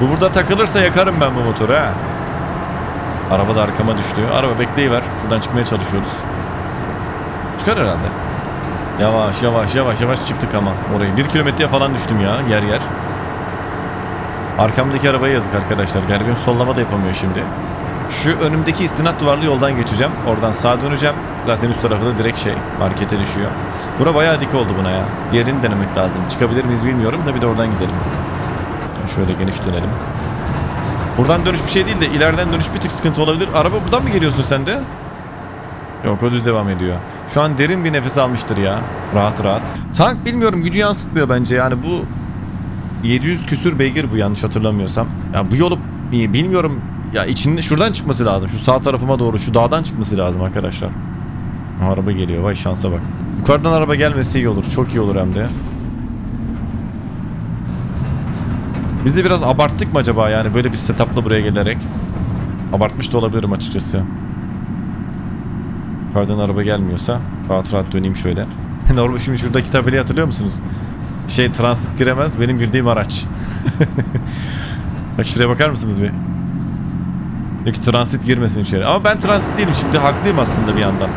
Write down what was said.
Bu burada takılırsa yakarım ben bu motoru ha. Araba da arkama düştü. Araba bekleyiver. Şuradan çıkmaya çalışıyoruz. Çıkar herhalde. Yavaş yavaş yavaş yavaş çıktık ama orayı. Bir kilometreye falan düştüm ya yer yer. Arkamdaki arabaya yazık arkadaşlar. Garbim sollama da yapamıyor şimdi. Şu önümdeki istinat duvarlı yoldan geçeceğim. Oradan sağa döneceğim. Zaten üst tarafı da direkt şey markete düşüyor. Bura bayağı dik oldu buna ya. Diğerini denemek lazım. Çıkabilir miyiz bilmiyorum da bir de oradan gidelim. Şöyle geniş dönelim. Buradan dönüş bir şey değil de ileriden dönüş bir tık sıkıntı olabilir. Araba buradan mı geliyorsun sen de? Yok o düz devam ediyor. Şu an derin bir nefes almıştır ya. Rahat rahat. Tank bilmiyorum gücü yansıtmıyor bence yani bu 700 küsür beygir bu yanlış hatırlamıyorsam. Ya bu yolu bilmiyorum ya içinde şuradan çıkması lazım. Şu sağ tarafıma doğru şu dağdan çıkması lazım arkadaşlar. Araba geliyor vay şansa bak. Yukarıdan araba gelmesi iyi olur. Çok iyi olur hem de. Biz de biraz abarttık mı acaba yani böyle bir setupla buraya gelerek? Abartmış da olabilirim açıkçası. Yukarıdan araba gelmiyorsa rahat rahat döneyim şöyle. Normal şimdi şuradaki tabelayı hatırlıyor musunuz? Şey transit giremez benim girdiğim araç. Bak şuraya bakar mısınız bir? Peki transit girmesin içeri. Ama ben transit değilim şimdi haklıyım aslında bir yandan.